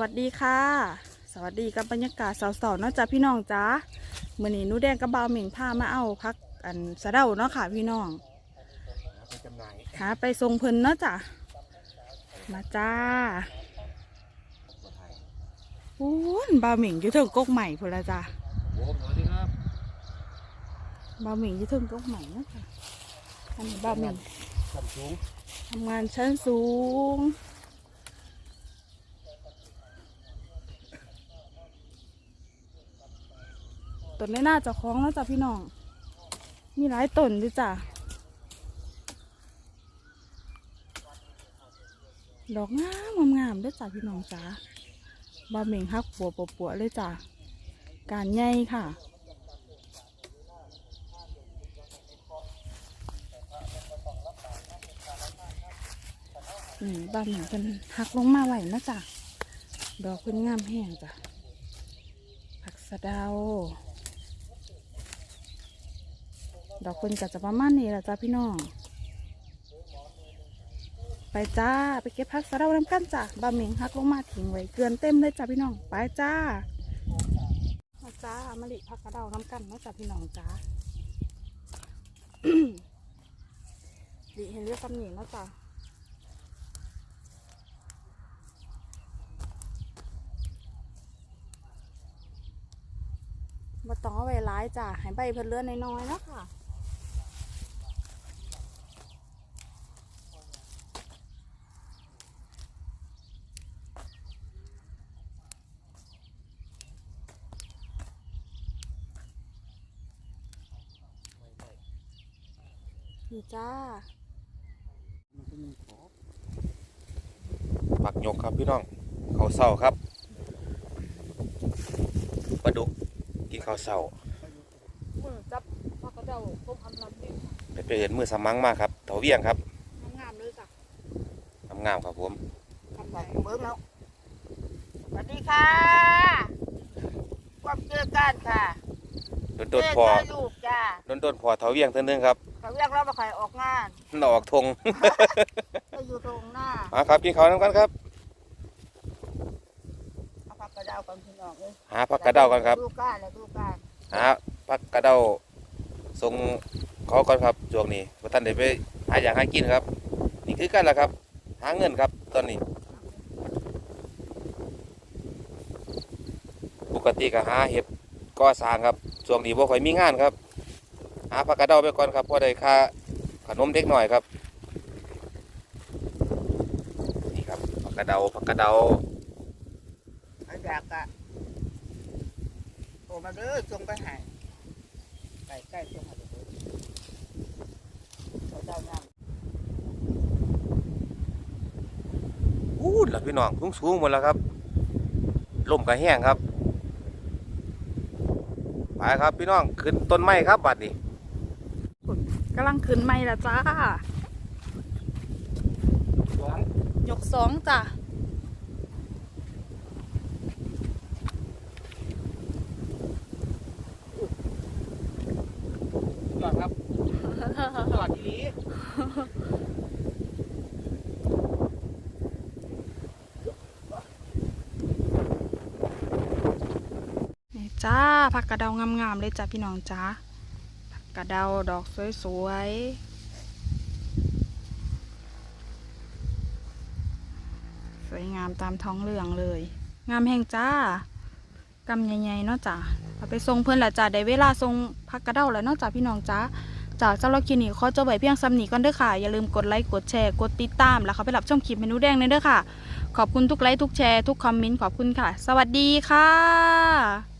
วัสดีค่ะ สวัสดีกับบรรยากาศเสาๆเนาะจ้ะพี่น้องจ้ามื่อนี้หนูแดงกับบาวเหม่งพามาเอาพักอันสะเดาเนาะค่ะ พี่น้องไปจำหน่ายหาไปทรงเพิ่นเนาะจ้ะมาจ้าตัวไทยอู้นบาวเหม่งอยู่ถึงกกใหม่พุ่นละจ้ะโอ้สวัสดีครับบาวเหม่งอยู่ถึงกกใหม่เนาะจ้ะอันนี้บาวเหม่งสัมสูงทำงานชั้นสูง ต้นในหน้าจะคล้องแล้วจ้ะพี่น้อง มีหลายต้นด้วยจ้ะ ดอกงามงามด้วยจ้ะพี่น้องจ้าบะเหม่งฮักปัวปัวปัวเลยจ้ะ การใหญ่ค่ะอืมบะเหม่งเป็นหักลงมาไหวนะจ้ะดอกเป็นงามแห้งจ้ะผักสะเดา ดอกเพิ่นก็จะประมาณนี้แหละจ้าพี่น้อง ไปจ้าไปเก็บผักสะเดาน้ำกันจ้ะบะหมี่ฮักลงมาทิ้งไว้เกลือนเต็มเลยจ้าพี่น้อง ไปจ้ามาจ้ามะลิผักกระเดาน้ำกันเนาะจ้าพี่น้องจ้าดิเห็นเรียกคำหนีเนาะจ้าบ่ต้องเอาไว้ร้ายจ้ะให้ใบเพิ่นเลื่อนน้อยๆนะค่ะ นี่จ้า ผักหยกครับพี่น้องข้าวเศร้าครับปลาดุกกินข้าวเศร้ามือจับผักกระเดาต้มอำลำดิเป็นไปเห็นมือสมังมากครับเถาเวียงครับงามๆเลยจ้ะงามๆครับผมทำบไรอกเบิ้งแล้วสวัสดีค่ะความเจอกันค่ะ โดนโดนๆพอเจอลูกจ้าโดนโดนๆพอเถาเวียงเท่านึงครับเขาเรียกเรามาขายออกงานมันออกทงก็อยู่ตรงหน้ามาครับกินข้าวน้ำกันครับเอาผักกระเดาวกันพี่น้องเลยหาผักกระเดากันครับดูก้านเลยดูก้านหาผักกระเดาส่งเขาก่อนครับช่วงนี้ว่าท่านได้ไปหาอย่างหากินครับ นี่คือกันแหละครับ หาเงินครับตอนนี้ ปกติก็หาเห็ดก่อสร้างครับ ช่วงนี้บ่ค่อยมีงานครับ หาผักกระเดาไปก่อนครับพอได้ค่าขนมเด็กหน่อยครับนี่ครับผักกระเดาผักกระเดาไอ้อยากอะโทรมาเด้อส่งไปให้ใกล้ใกล้ๆส่งมาเด้อเขาเจ้างามอู้ดล่ะพี่น้องสูงสูงๆหมดแล้วครับลมก็แห้งครับ ไปครับพี่น้องขึ้นต้นไม้ครับบัดนี้กำลังขึ้นไม่ละจ้ายกสองจ้ะยอดครับยอดดีนี่ จ้าผักกระเดางามๆเลยจ้ะพี่น้องจ้าผักกระเดาดอกสวยๆสวยงามตามท้องเรืองเลย งามแห่งจ้ากำใหญ่ๆเนาะจ้ะเอาไปทรงเพื่อนละจ้ะได้เวลาทรงผักกระเดาแล้วเนาะจ้ะพี่น้องจ้าจากสำหรับคลิปนี้ขอจะไว้เพียงซ้ำหนีก่อนเด้อค่ะ อย่าลืมกดไลค์กดแชร์กดติดตาม แล้วเขาไปรับชมคลิปเมนูแดงเลยเด้อค่ะ ขอบคุณทุกไลค์ทุกแชร์ทุกคอมเมนต์ขอบคุณค่ะ สวัสดีค่ะ